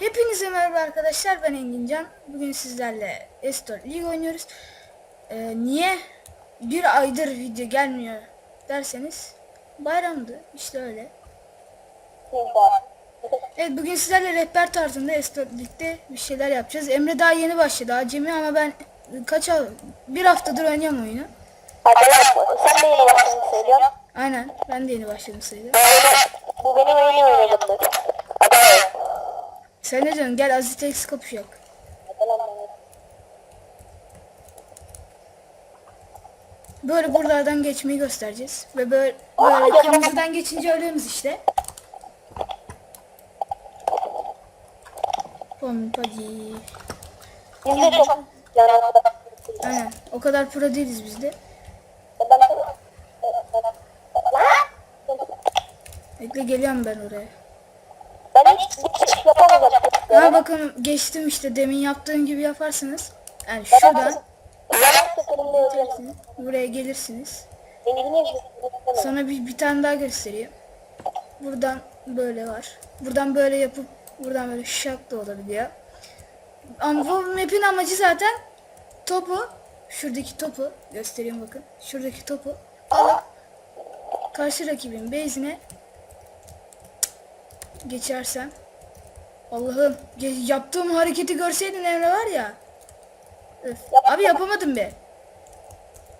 Hepinize merhaba arkadaşlar ben Engincan. Bugün sizlerle Estor League oynuyoruz. Ee, niye bir aydır video gelmiyor derseniz bayramdı işte öyle. Evet bugün sizlerle rehber tarzında Estor League'de bir şeyler yapacağız. Emre daha yeni başladı acemi ama ben kaç ay- bir haftadır oynuyorum oyunu. Sen de yeni başladın söylüyorsun. Aynen ben de yeni başladım sayılır. Bu benim yeni oynadığımdır. Sen ne diyorsun gel Azitex bana. Böyle buralardan geçmeyi göstereceğiz. Ve böyle, böyle kırmızıdan geçince ölüyoruz işte. Kadar. Aynen. O kadar pro değiliz biz de. Bekle geliyorum ben oraya. ben hiç. Ha bakın geçtim işte demin yaptığım gibi yaparsınız. Yani şuradan buraya gelirsiniz. Sana bir, bir tane daha göstereyim. Buradan böyle var. Buradan böyle yapıp buradan böyle şak da olabiliyor. Ama bu map'in amacı zaten topu şuradaki topu göstereyim bakın. Şuradaki topu alıp karşı rakibin base'ine geçersen Allah'ım yaptığım hareketi görseydin Emre var ya. Öf. Abi yapamadım be.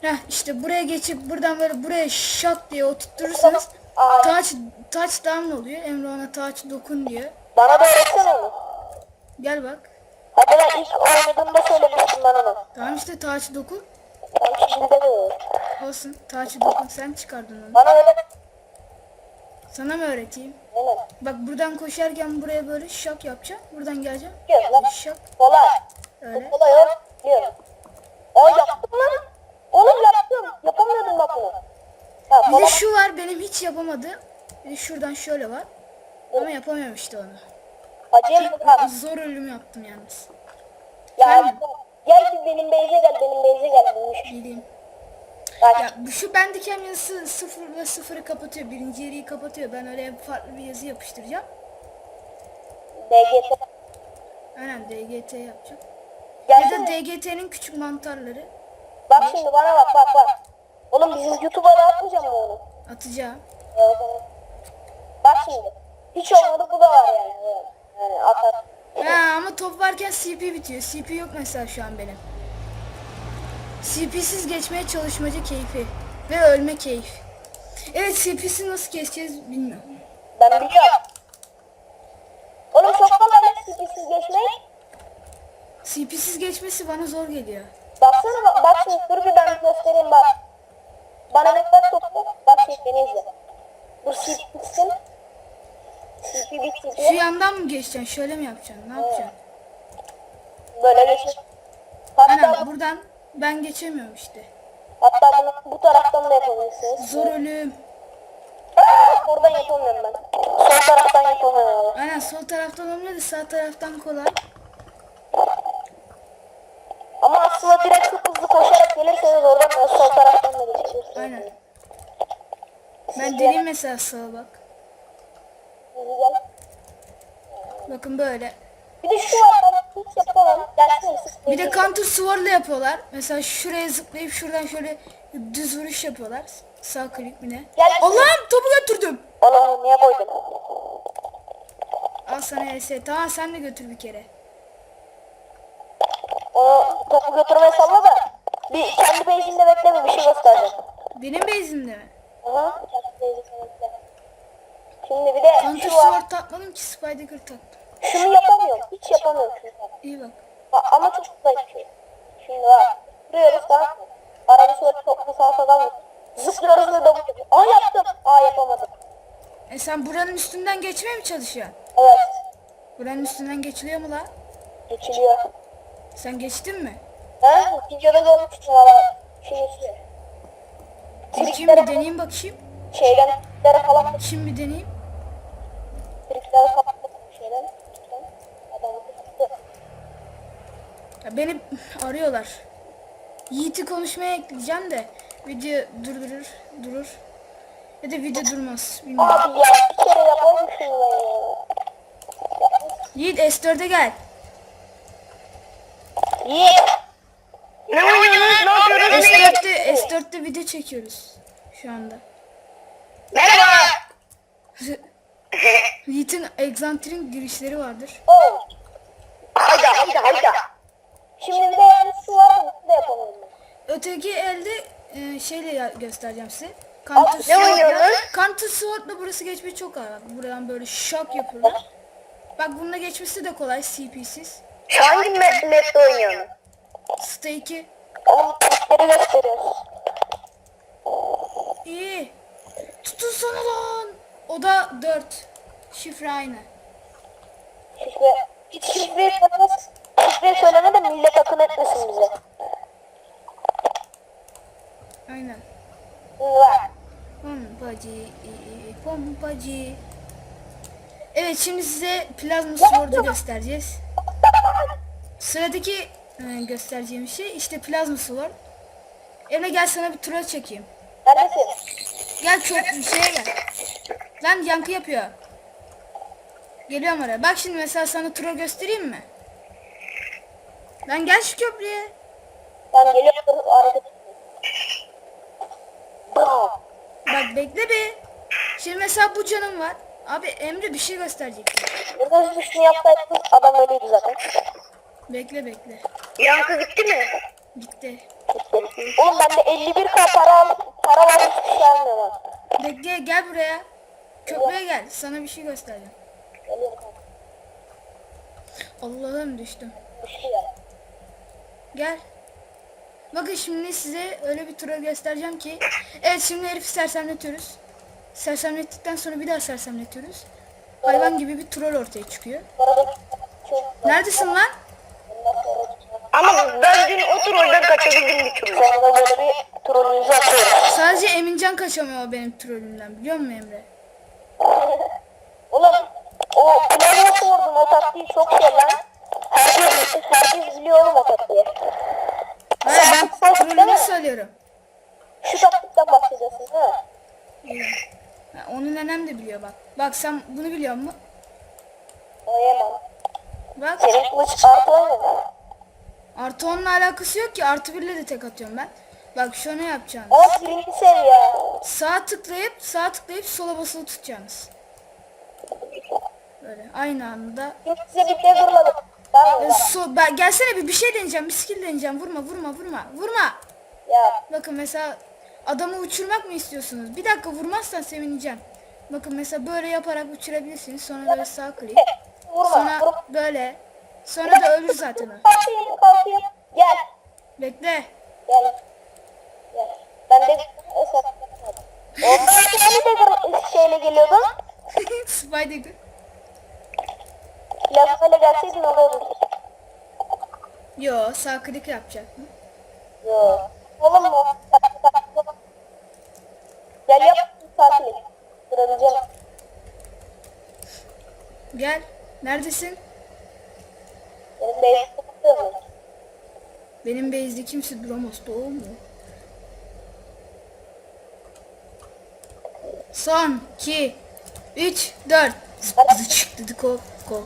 Heh işte buraya geçip buradan böyle buraya şak diye oturturursanız taç taç down oluyor. Emre ona taç dokun diyor. Bana da öğretsene onu. Gel bak. Hadi ben ilk oynadığımda söylemiştim bana onu. Tamam işte taç dokun. Ben şimdi de böyle. Olsun. Taçı dokun. Sen çıkardın onu. Bana öyle. Sana mı öğreteyim? Aynen. Bak buradan koşarken buraya böyle şak yapacağım. Buradan geleceğim. Lan. Şak. Kolay. Öyle. Kolay ol. Biliyorum. Aa yaptım lan. Oğlum yaptım. Yapamıyordum bak bunu. Ha, Bir de şu var benim hiç yapamadığım. Bir de şuradan şöyle var. Ama yapamıyorum işte onu. Ha. Zor ölüm yaptım yalnız. Ya gel bir benim beyze gel benim beyze gel. Bulmuş. Ya şu bendikem yazısı sıfır ve sıfırı kapatıyor. Birinci yeriyi kapatıyor. Ben öyle farklı bir yazı yapıştıracağım. DGT. Aynen DGT yapacağım. Ya da. DGT'nin küçük mantarları Bak şimdi bana bak bak bak. Oğlum bizim YouTube'a da atmayacağım mı onu? atacağım. Ya o zaman. Bak şimdi. Hiç olmadı bu da var yani. Yani atar. Ha ama top varken CP bitiyor. CP yok mesela şu an benim. CP'siz geçmeye çalışmacı keyfi. Ve ölme keyfi. Evet CP'si nasıl geçeceğiz bilmiyorum. Ben biliyorum. Oğlum çok kolay sürprizsiz geçmek. CP'siz geçmesi bana zor geliyor. Baksana bak, bak şimdi dur bir ben göstereyim bak. Bana ne bak topla. Bak şimdi beni izle. Dur CP bitsin. CP Şu bitince yandan mı geçeceksin? Şöyle mi yapacaksın? Ne yapacaksın? böyle. Hatta, Aynen buradan ben geçemiyorum işte. hatta bunu bu taraftan da yapabilirsiniz. Zor ölüm. Oradan yapamıyorum ben. Sol taraftan yapamıyorum. abi. Aynen sol taraftan olmuyor da sağ taraftan kolay. Ama aslında direkt çok hızlı koşarak gelirseniz oradan da sol taraftan da geçiyorsunuz. Aynen. Ben deneyim mesela sağa bak. Gel. Bakın böyle. Bir de şu var hiç yapamam. Bir de counter sword'la yapıyorlar. Mesela şuraya zıplayıp şuradan şöyle düz vuruş yapıyorlar. Sağ klik mi ne? Gel. Allah'ım topu götürdüm. Onu niye koydun? Al sana ES. Tamam sen de götür bir kere. Onu topu götürmeye salla da. Bir kendi base'inde bekle bir şey göstereceğim. Benim base'imde mi? Aha. Kendi base'inde bekle. Şimdi bir de Counter şu var. sword takmadım ki Spider taktım. Şunu yapamıyorum. Hiç yapamıyorum şunu. Bak. Ama çok bir şey. Şimdi bak. Duruyoruz mı? Arada şöyle toplu sağa sola Zıplıyoruz ve double yapıyor. Aa yaptım. Aa yapamadım. E sen buranın üstünden geçmeye mi çalışıyorsun? Evet. Buranın üstünden geçiliyor mu la? Geçiliyor. Sen geçtin mi? Ha? Videoda görmüştüm valla. Şey geçiyor. Bakayım bir deneyeyim bakayım. Şeyden, triklere falan, Şimdi deneyeyim. triklere falan şeyden. trikten. Adamı tuttu. Ya beni arıyorlar. Yiğit'i konuşmaya ekleyeceğim de video durdurur, durur. Ya da video durmaz. Bilmiyorum. Abi ya bir kere. Yiğit S4'e gel. İyi. Ne oynuyorsunuz? Ne yapıyorsunuz? S4'te S4'te video çekiyoruz şu anda. Merhaba. Yiğit'in egzantrin girişleri vardır. Oh. Hayda hayda hayda. Şimdi de yani şu var mı? Bir de yapalım. Öteki elde e, şeyle ya- göstereceğim size. Counter ne oynuyoruz? Sword'la Counter Sword'la burası geçmek çok ağır. Buradan böyle şok yapıyorlar. Bak bununla geçmesi de kolay CP'siz. Şu hangi map, map'te oynuyorsun? Stake'i Oğlum mapleri gösteriyoruz. iyi. Tutun sana lan. O da 4. Şifre aynı. Şifre. Hiç şifreyi Şifreyi söyleme de millet akın etmesin bize. Aynen. Var. Pompacı, pompacı. Evet şimdi size plazma sword'u göstereceğiz. Sıradaki e, göstereceğim şey işte plazma sword. Emre gel sana bir tura çekeyim. Neredesin? Gel çok bir şeye gel. Lan yankı yapıyor. Geliyorum oraya. Bak şimdi mesela sana tura göstereyim mi? Lan gel şu köprüye. Ben geliyorum. Bam. Bak bekle be. Şimdi mesela bu canım var. Abi Emre bir şey gösterecek. Burada üstünü yapsaydık adam ölüydü zaten. Bekle bekle. Yankı gitti mi? Gitti. Oğlum bende 51k para al, para var hiçbir şey almıyorum. Bekle gel buraya. Köprüye gel. Sana bir şey göstereceğim. Geliyorum kanka. Allah'ım düştüm. Bir şey ya. Gel. Bakın şimdi size öyle bir tura göstereceğim ki. Evet şimdi herifi sersemletiyoruz. Sersemlettikten sonra bir daha sersemletiyoruz. Hayvan gibi bir troll ortaya çıkıyor. Neredesin lan? Ama ben dün o trolden kaçabildim bir türlü. Sadece Emincan kaçamıyor benim trollümden biliyor musun Emre? Oğlum o planı nasıl vurdun o taktiği çok şey lan. Herkes, herkes biliyor oğlum o taktiği. Hayır ben mi? söylüyorum. Şu taktikten bahsediyorsun değil mi? Ha, Onu nenem de biliyor bak. Bak sen bunu biliyor musun? O yemem. Bak Senin kılıç artı oynadı. artı onunla alakası yok ki artı birle de tek atıyorum ben. Bak şunu yapacaksınız. Ama birinci seviye. Sağ tıklayıp sağ tıklayıp sola basılı tutacaksınız. Böyle aynı anda. Size bir de durmadım. Tamam mı? so, ben, gelsene bir bir şey deneyeceğim. Bir skill deneyeceğim. Vurma vurma vurma. Vurma. Ya Bakın mesela adamı uçurmak mı istiyorsunuz? Bir dakika vurmazsan sevineceğim. Bakın mesela böyle yaparak uçurabilirsiniz. Sonra böyle sağ klik. vurma. Sonra Vurma. böyle. Sonra da ölür zaten o. Kalkayım kalkayım. Gel. Bekle. Gel. Gel. Ben de yapamadım. Ondan sonra de şeyle geliyordun. Spider. Plazmayla gelseydin olurdu. Yo sağ klik yapacaktım. Yo. Oğlum mu? Gel yap tatil. Durabileceğim. Gel. Neredesin? Benim beyaz tutuyorum. Benim base'de kimse duramaz. Doğru mu? Son 2 3 4 Zıplı çıktı ko ko.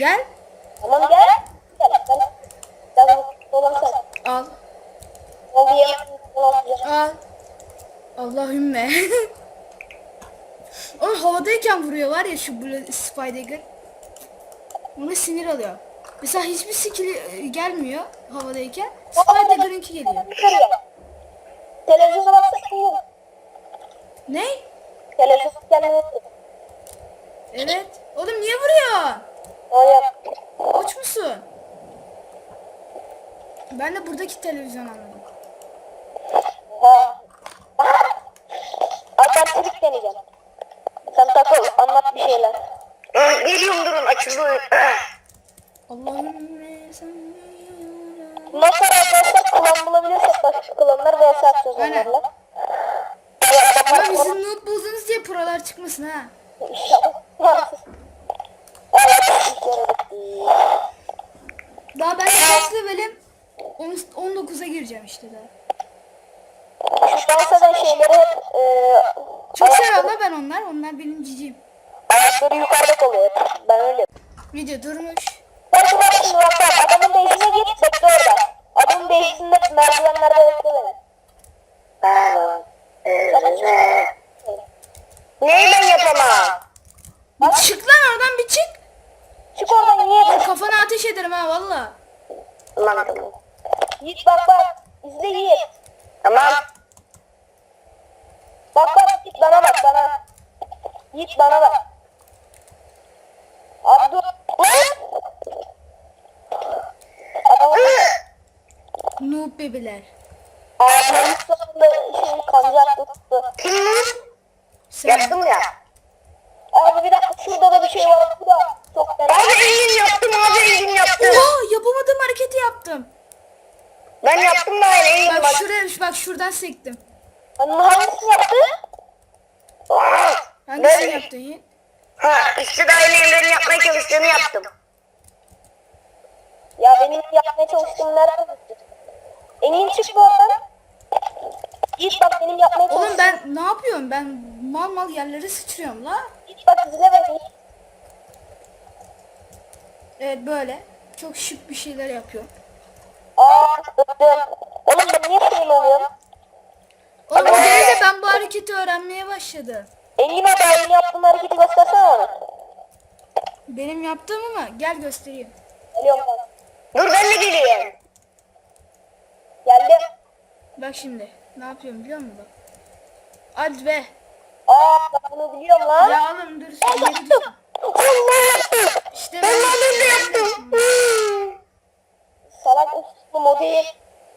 Gel gel. Gel. Tamam gel. Al. Al. Allahümme. o havadayken vuruyor var ya şu Spider. Ona sinir alıyor. Mesela hiçbir skill e, gelmiyor havadayken. Spider'ınki geliyor. Televizyona olur. Ne? Televizyon kendine otur. Evet. Oğlum niye vuruyor? Yap. Koç musun? Ben de buradaki televizyon anladım. Ha. Abi ben trik deneyeceğim. Sen takıl anlat bir şeyler. Geliyorum durun açıldı. Allahümme sen Bundan sonra arkadaşlar klan bulabilirsek başka klanlar vs atacağız Aynen. onlarla. Ama bizim noob buldunuz diye prolar çıkmasın ha. İnşallah. Evet, ilk yarı bitti. Daha ben de kaç levelim? On- 19'a gireceğim işte daha. Şu dans eden şeyleri hep e, Çok seviyorum la ben onlar. Onlar benim cicim. ayak böyle yukarıda kalıyor. Ben öyle. Video durmuş. Bak bak şimdi bak bak. Adamın base'ine git bekle orada. Adamın base'inde merdivenlerde bekle beni. Neyi ben yapamam? Bir çık lan oradan bir çık. Çık oradan Yiğit. Bak kafana ateş ederim ha valla. Tamam tamam. Yiğit bak bak. İzle Yiğit. Tamam. Bak bak Yiğit bana bak bana. Yiğit bana bak. Abi dur. Noob bebeler. Ağzının sonunda şey kancaktı tuttu. Sen. Yaptım ya. Abi bir dakika şurada da bir şey var. Bu da çok fena. Abi engin yaptım abi engin yaptım. Oha yapamadığım hareketi yaptım. Ben yaptım da Bak bak. şuraya bak şuradan sektim. Hani hangisini yaptı? Hangisini Ben, yaptın Yiğit? ha işte de aynı evlerin yapmaya çalıştığını yaptım. Ya benim yapmaya çalıştığım nereden çıktı? En iyi çıktı oradan. Git bak benim yapmaya çalıştığım. Oğlum ben ne yapıyorum? Ben mal mal yerlere sıçrıyorum la. Git bak izle beni. Evet böyle. Çok şık bir şeyler yapıyorum. Aa öptüm. Oğlum ben niye söylemiyorum? Oğlum o değil de ben bu hareketi öğrenmeye başladım. Abi benim yaptığım hareketi göstersene bana. Benim yaptığım ama gel göstereyim. Geliyorum ben. Dur ben de geleyim. Geldim. Bak şimdi. Ne yapıyorum biliyor musun. Hadi be. Aa ben bunu biliyorum lan. Ya oğlum dur. geri dur. Allah yaptım. İşte Ben ben. de yaptım. Salak üstüm o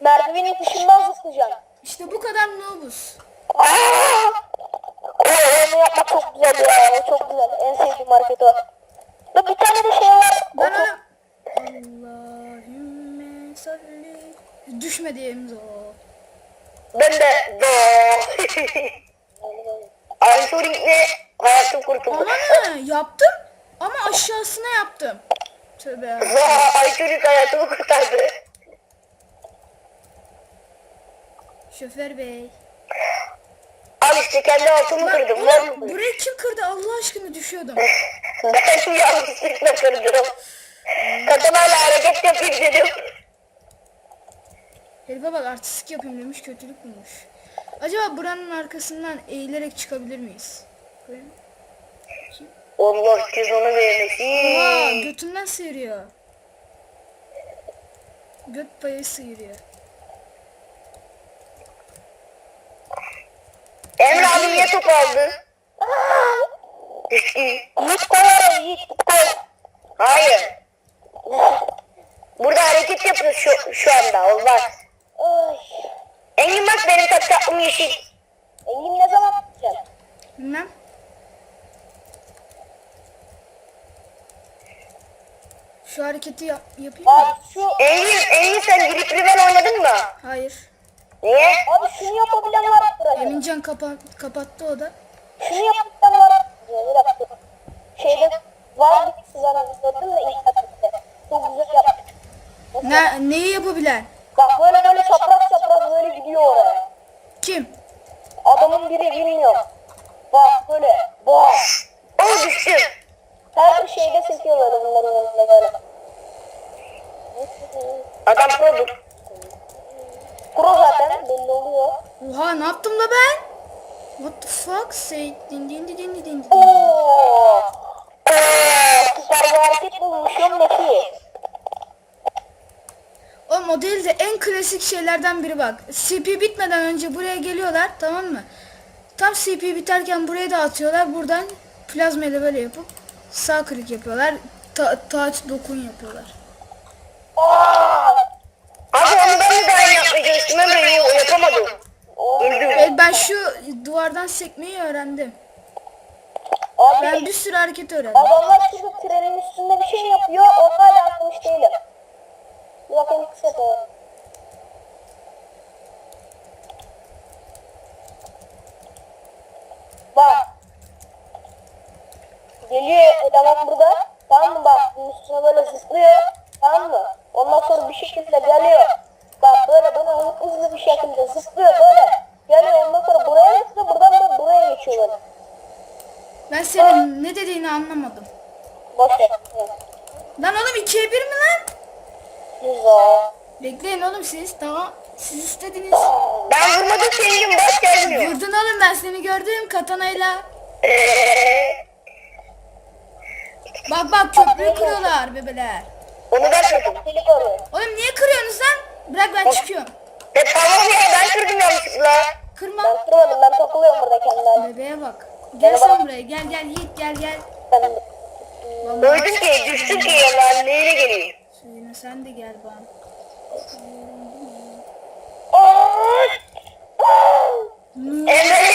değil. Merdivenin dışından zıplayacaksın. İşte bu kadar! Oo, onu yapmak çok güzel ya. O çok güzel. En sevdiğim hareket o. Ve bir tane de şey var. O Ben çok... Allahümme salli. Düşme diyeyim o. Ben de do. Anturing'le hayatım kurtuldu. Ama ne? Yaptım. Ama aşağısına yaptım. Tövbe ya. Ayturing hayatımı kurtardı. Şoför bey. Al işte kendi altımı Bak, kırdım. oğlum, Lan burayı kim kırdı Allah aşkına düşüyordum. ben yanlışlıkla kırdım. Kadınlarla hareket yapayım dedim. Herife bak artistik yapayım demiş kötülük bulmuş. Acaba buranın arkasından eğilerek çıkabilir miyiz? Buraya. Allah cezanı Oha vermesin. götünden sıyırıyor. Göt payı sıyırıyor. Emre abi niye top aldı? Yiğit koy Yiğit koy. Hayır. Burada hareket yapıyoruz şu, şu anda. Olmaz. Ay. Engin bak benim tak tatlım yeşil. Engin ne zaman bitecek? Bilmem. Şu hareketi yap yapayım Abi mı? şu Engin, Engin sen Grip Riven oynadın mı? Hayır. Niye? abi şunu yapabilen var buraya? Emincan kapa kapattı o da. Şunu yapabilen var mı? Bir dakika. Şeyde var bir size gördüm de internette. Çok güzel yaptık. Ne, neyi yapabilen? Bak böyle böyle çapraz çapraz böyle gidiyor oraya. Kim? Adamın biri bilmiyor. Bak böyle. Bak. O düştüm. Her bir şeyde sekiyor böyle bunların yanında böyle. Adam produr. Pro zaten belli oluyor. Oha ne yaptım da ben? What the fuck? Say din din din din din din. Ooo. Süper bir hareket bulmuşum. Oğlum o değil de en klasik şeylerden biri bak. CP bitmeden önce buraya geliyorlar tamam mı? Tam CP biterken buraya da atıyorlar. Buradan plazma ile böyle yapıp sağ klik yapıyorlar. Ta touch dokun yapıyorlar. Abi onu ben de daha iyi yapmaya çalıştım. Emre yapamadım. Öldüm. Evet ben şu duvardan sekmeyi öğrendim. Abi Ben bir sürü hareket öğrendim. adamlar şurada trenin üstünde bir şey yapıyor. Onu hala anlamış değilim. Bir bakayım kısa doğru. Bak. Geliyor eleman burada. Tamam mı bak üstüne böyle zıplıyor. Tamam mı? Ondan sonra bir şekilde geliyor. Bak böyle böyle hızlı bir şekilde zıplıyor böyle. Geliyor ondan sonra buraya zıplıyor. Buradan da buraya geçiyor böyle. Ben senin ne dediğini anlamadım. vuracağım. Lan oğlum ikiye bir mi lan? Güzel. Bekleyin oğlum siz. Tamam. Siz istediniz. Ben vurmadım senin bak gelmiyor. Vurdun oğlum ben seni gördüm katanayla. Bak bak köprüyü kırıyorlar bebeler. Onu ben kırdım. Oğlum niye kırıyorsunuz lan? Bırak ben çıkıyorum. E tamam ya ben kırdım yanlışlıkla. Kırma. Ben kırmadım ben takılıyorum burada kendime. Bebeğe bak. Gel sen buraya. Gel gel Yiğit gel gel. Ben Öldüm ki düştüm ki yalan neyle geleyim. Suyuna sen de gel bana. Emre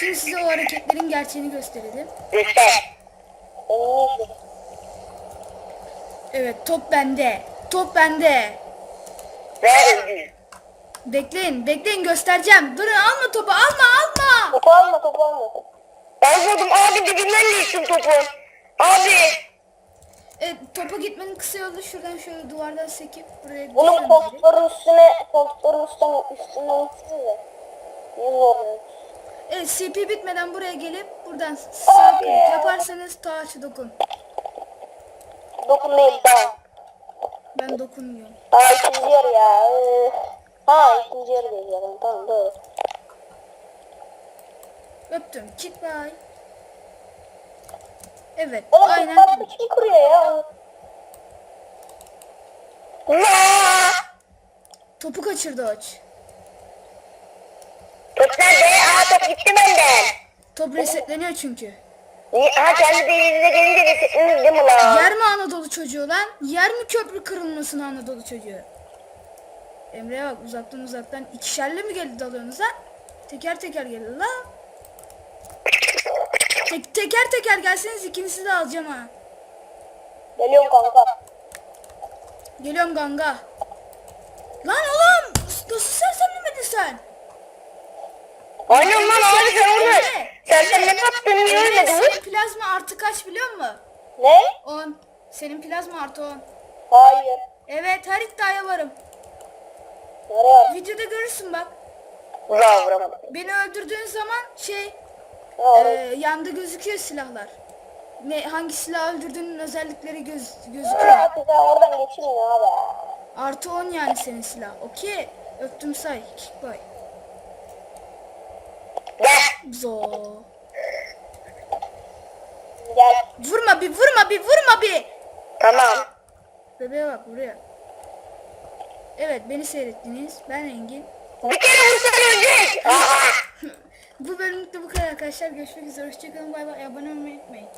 Şimdi size o hareketlerin gerçeğini gösterelim. Göster. Evet top bende. Top bende. Ver. Bekleyin bekleyin göstereceğim. Durun alma topu alma alma. Topu alma topu alma. Vurdum abi dibimden geçtim topu. Abi. Evet topa gitmenin kısa yolu şuradan şöyle duvardan sekip buraya Bunun biri. koltukların üstüne koltukların üstüne üstüne. Niye zorluyorsun? Evet CP bitmeden buraya gelip buradan sağ klik yaparsanız taşı dokun. Dokun değil ben. Ben dokunmuyorum. Aa ikinci yarı ya. Ha ikinci yarı değil ya. Tamam doğru. Öptüm. Kick bye. Evet Oğlum aynen. aynen. kim kuruyor ya? Topu kaçırdı Oç. Top nerede? Aa top gitti benden. Top resetleniyor çünkü. Niye? Ha kendi denizine gelince resetlenir değil mi lan? Yer mi Anadolu çocuğu lan? Yer mi köprü kırılmasın Anadolu çocuğu? Emre'ye bak uzaktan uzaktan ikişerli mi geldi dalıyorsunuz ha? Teker teker gelin la. Tek, teker teker gelseniz ikinizi de alacağım ha. Geliyorum kanka. Geliyorum ganga. Lan oğlum nasıl sersemlemedin sen? Aynen lan abi sen orada. Sen sen ne yaptın niye Emre ölmedin? senin plazma artı kaç biliyor musun? Ne? 10. Senin plazma artı 10. Hayır. Evet her iddiaya varım. Nereye? Videoda görürsün bak. Ulan vuramadım. Beni öldürdüğün zaman şey e, yanda gözüküyor silahlar. Ne hangi silah öldürdüğünün özellikleri göz, gözüküyor. Hadi sen oradan geçirin abi. Artı 10 yani senin silah. Okey. Öptüm say. Kick boy. Gel. Zo. Gel. Vurma bir vurma bir vurma bir. Tamam. Bebeğe bak buraya. Evet beni seyrettiniz. Ben Engin. Bir kere vursan ölecek. Bu bölümlük de bu kadar arkadaşlar. Görüşmek üzere. Hoşçakalın. Bay bay. Abone olmayı unutmayın.